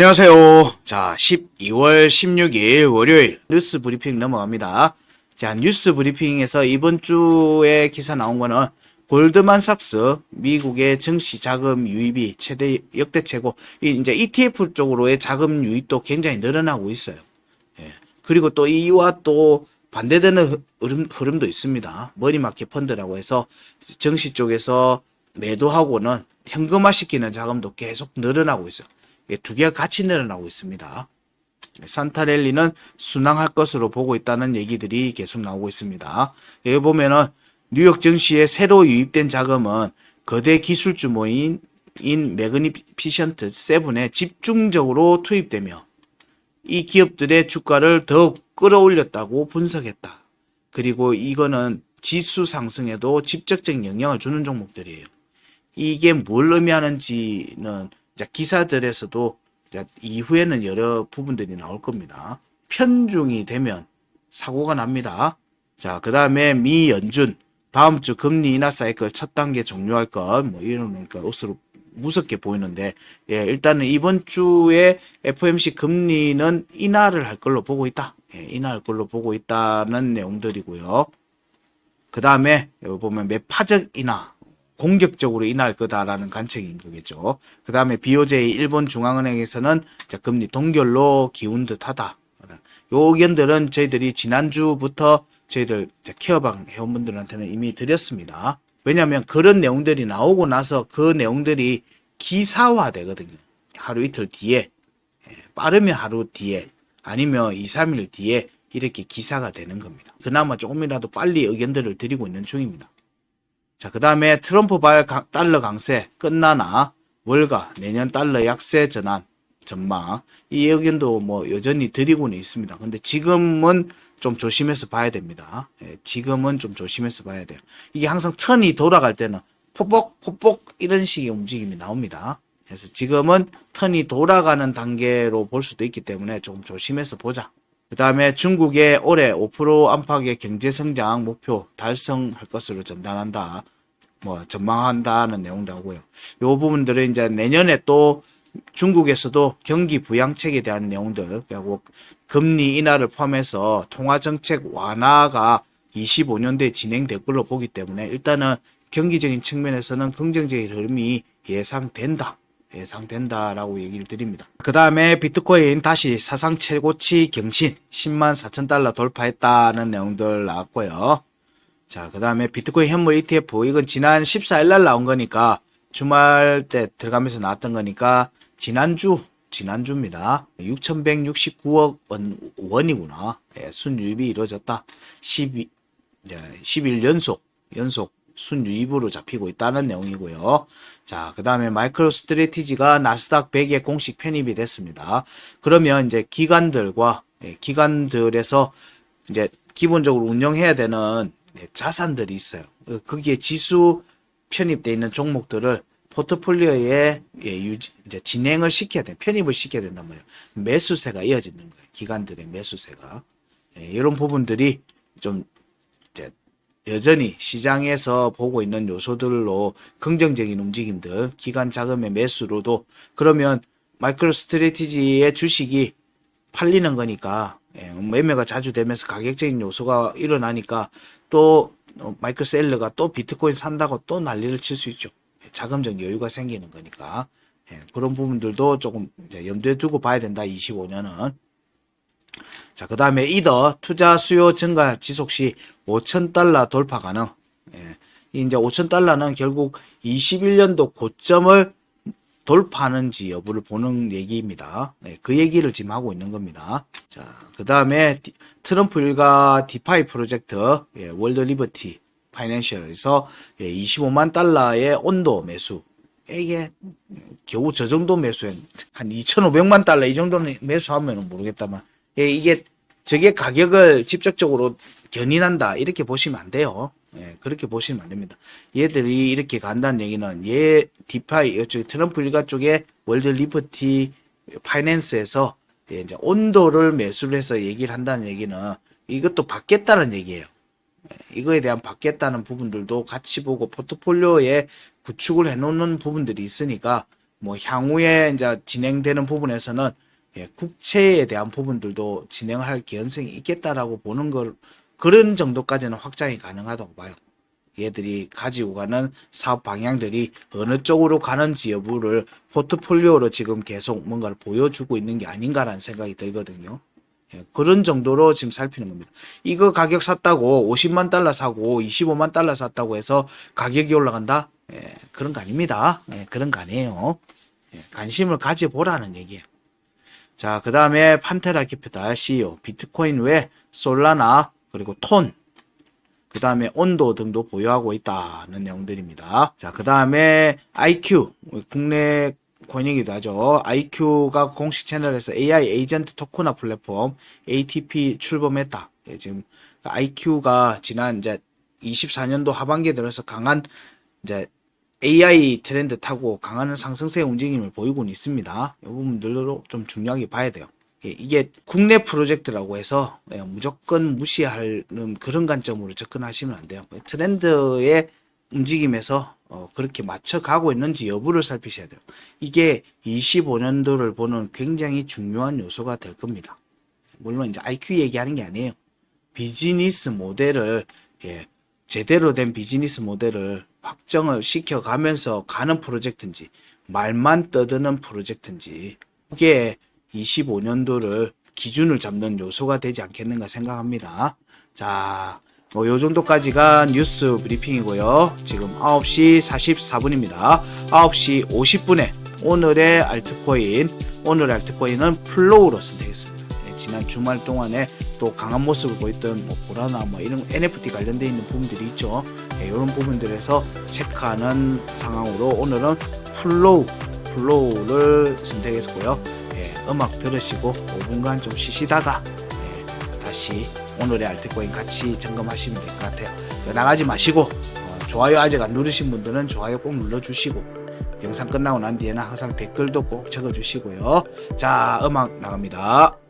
안녕하세요. 자, 12월 16일 월요일 뉴스 브리핑 넘어갑니다. 자, 뉴스 브리핑에서 이번 주에 기사 나온 거는 골드만삭스 미국의 증시 자금 유입이 최대 역대 최고. 이 이제 ETF 쪽으로의 자금 유입도 굉장히 늘어나고 있어요. 예. 그리고 또 이와 또 반대되는 흐- 흐름, 흐름도 있습니다. 머니마켓 펀드라고 해서 정시 쪽에서 매도하고는 현금화 시키는 자금도 계속 늘어나고 있어요. 이게 두 개가 같이 늘어나고 있습니다. 산타렐리는 순항할 것으로 보고 있다는 얘기들이 계속 나오고 있습니다. 여기 보면은 뉴욕 증시에 새로 유입된 자금은 거대 기술 주 모인 인 매그니피션트 세븐에 집중적으로 투입되며 이 기업들의 주가를 더욱 끌어올렸다고 분석했다. 그리고 이거는 지수 상승에도 직접적인 영향을 주는 종목들이에요. 이게 뭘 의미하는지는 기사들에서도 이후에는 여러 부분들이 나올 겁니다. 편중이 되면 사고가 납니다. 자, 그 다음에 미 연준 다음 주 금리 인하 사이클 첫 단계 종료할 것, 뭐 이러니까 옷으로 무섭게 보이는데, 예, 일단은 이번 주에 FOMC 금리는 인하를 할 걸로 보고 있다. 예, 인하할 걸로 보고 있다는 내용들이고요. 그 다음에 보면 매파적 인하, 공격적으로 인하할 거다라는 관측인 거겠죠. 그 다음에 BOJ 일본 중앙은행에서는 자, 금리 동결로 기운 듯하다. 요 의견들은 저희들이 지난주부터 저희들 케어방 회원분들한테는 이미 드렸습니다. 왜냐하면 그런 내용들이 나오고 나서 그 내용들이 기사화 되거든요. 하루 이틀 뒤에 예, 빠르면 하루 뒤에 아니면 2, 3일 뒤에 이렇게 기사가 되는 겁니다. 그나마 조금이라도 빨리 의견들을 드리고 있는 중입니다. 자, 그 다음에 트럼프 발 강- 달러 강세 끝나나 월가 내년 달러 약세 전환 전망 이 의견도 뭐 여전히 드리고는 있습니다. 근데 지금은 좀 조심해서 봐야 됩니다. 예, 지금은 좀 조심해서 봐야 돼요. 이게 항상 턴이 돌아갈 때는 폭폭 폭폭 이런 식의 움직임이 나옵니다. 그래서 지금은 턴이 돌아가는 단계로 볼 수도 있기 때문에 조금 조심해서 보자. 그 다음에 중국의 올해 5% 안팎의 경제 성장 목표 달성할 것으로 전단한다. 뭐 전망한다는 내용도 하고요. 요 부분들은 이제 내년에 또 중국에서도 경기 부양책에 대한 내용들 그리고 금리 인하를 포함해서 통화 정책 완화가 25년대에 진행될 걸로 보기 때문에 일단은 경기적인 측면에서는 긍정적인 흐름이 예상된다. 예상된다라고 얘기를 드립니다. 그 다음에 비트코인 다시 사상 최고치 경신 10만 4천 달러 돌파했다는 내용들 나왔고요. 자, 그 다음에 비트코인 현물 ETF, 이건 지난 14일 날 나온 거니까 주말 때 들어가면서 나왔던 거니까 지난주, 지난주입니다. 6,169억 원, 원이구나. 예, 순유입이 이루어졌다. 12, 10일 연속, 연속 순유입으로 잡히고 있다는 내용이고요. 자, 그 다음에 마이크로 스트레티지가 나스닥 100에 공식 편입이 됐습니다. 그러면 이제 기관들과, 예, 기관들에서 이제 기본적으로 운영해야 되는 네, 자산들이 있어요. 어, 거기에 지수 편입돼 있는 종목들을 포트폴리오에 예, 유지, 이제 진행을 시켜야 돼. 편입을 시켜야 된단 말이에요. 매수세가 이어지는 거예요. 기관들의 매수세가. 예, 이런 부분들이 좀 이제 여전히 시장에서 보고 있는 요소들로 긍정적인 움직임들, 기관 자금의 매수로도 그러면 마이크로 스트레티지의 주식이 팔리는 거니까 예, 매매가 자주 되면서 가격적인 요소가 일어나니까 또 어, 마이크로셀러가 또 비트코인 산다고 또 난리를 칠 수 있죠. 예, 자금적 여유가 생기는 거니까 예, 그런 부분들도 조금 염두에 두고 봐야 된다. 25년은 자, 그 다음에 이더 투자 수요 증가 지속 시 5천 달러 돌파 가능. 예. 이 이제 5천 달러는 결국 21년도 고점을 돌파하는지 여부를 보는 얘기입니다. 네, 그 얘기를 지금 하고 있는 겁니다. 자, 그 다음에 트럼프 일가 디파이 프로젝트, 예, 월드 리버티 파이낸셜에서 예, 25만 달러의 온도 매수. 이게 겨우 저 정도 매수엔 한 2,500만 달러 이 정도 매수하면 모르겠다만 예, 이게 저게 가격을 직접적으로 견인한다 이렇게 보시면 안 돼요. 예, 그렇게 보시면 안 됩니다. 얘들이 이렇게 간다는 얘기는 얘 디파이 이쪽 트럼프 일가 쪽에 월드 리버티 파이낸스에서 예, 이제 온도를 매수를 해서 얘기를 한다는 얘기는 이것도 받겠다는 얘기예요. 예, 이거에 대한 받겠다는 부분들도 같이 보고 포트폴리오에 구축을 해놓는 부분들이 있으니까 뭐 향후에 이제 진행되는 부분에서는 예, 국채에 대한 부분들도 진행할 개연성이 있겠다라고 보는 걸 그런 정도까지는 확장이 가능하다고 봐요. 얘들이 가지고 가는 사업 방향들이 어느 쪽으로 가는지 여부를 포트폴리오로 지금 계속 뭔가를 보여주고 있는 게 아닌가라는 생각이 들거든요. 예, 그런 정도로 지금 살피는 겁니다. 이거 가격 샀다고 50만 달러 사고 25만 달러 샀다고 해서 가격이 올라간다? 예, 그런 거 아닙니다. 예, 그런 거 아니에요. 예, 관심을 가져보라는 얘기예요. 자, 그 다음에 판테라 캐피탈 CEO, 비트코인 외 솔라나, 그리고 톤, 그 다음에 온도 등도 보유하고 있다는 내용들입니다. 자, 그 다음에 IQ, 국내 권이기도 하죠. IQ가 공식 채널에서 AI 에이전트 토크나 플랫폼 ATP 출범했다. 예, 지금 IQ가 지난 이제 24년도 하반기에 들어서 강한 이제 AI 트렌드 타고 강한 상승세 움직임을 보이고는 있습니다. 이 부분들로 좀 중요하게 봐야 돼요. 예, 이게 국내 프로젝트라고 해서 예, 무조건 무시하는 그런 관점으로 접근하시면 안 돼요. 트렌드의 움직임에서 어, 그렇게 맞춰가고 있는지 여부를 살피셔야 돼요. 이게 25년도를 보는 굉장히 중요한 요소가 될 겁니다. 물론 이제 IQ 얘기하는 게 아니에요. 비즈니스 모델을 예, 제대로 된 비즈니스 모델을 확정을 시켜가면서 가는 프로젝트인지 말만 떠드는 프로젝트인지 그게 25년도를 기준을 잡는 요소가 되지 않겠는가 생각합니다. 자, 뭐 요 정도까지가 뉴스 브리핑이고요. 지금 9시 44분입니다. 9시 50분에 오늘의 알트코인, 오늘의 알트코인은 플로우로 선택했습니다. 예, 지난 주말 동안에 또 강한 모습을 보였던 뭐 보라나 뭐 이런 NFT 관련돼 있는 부분들이 있죠. 예, 이런 부분들에서 체크하는 상황으로 오늘은 플로우, 플로우를 선택했고요. 예, 음악 들으시고 5분간 좀 쉬시다가 예, 다시 오늘의 알트코인 같이 점검하시면 될 것 같아요. 나가지 마시고 어, 좋아요 아직 안 누르신 분들은 좋아요 꼭 눌러주시고 영상 끝나고 난 뒤에는 항상 댓글도 꼭 적어주시고요. 자 음악 나갑니다.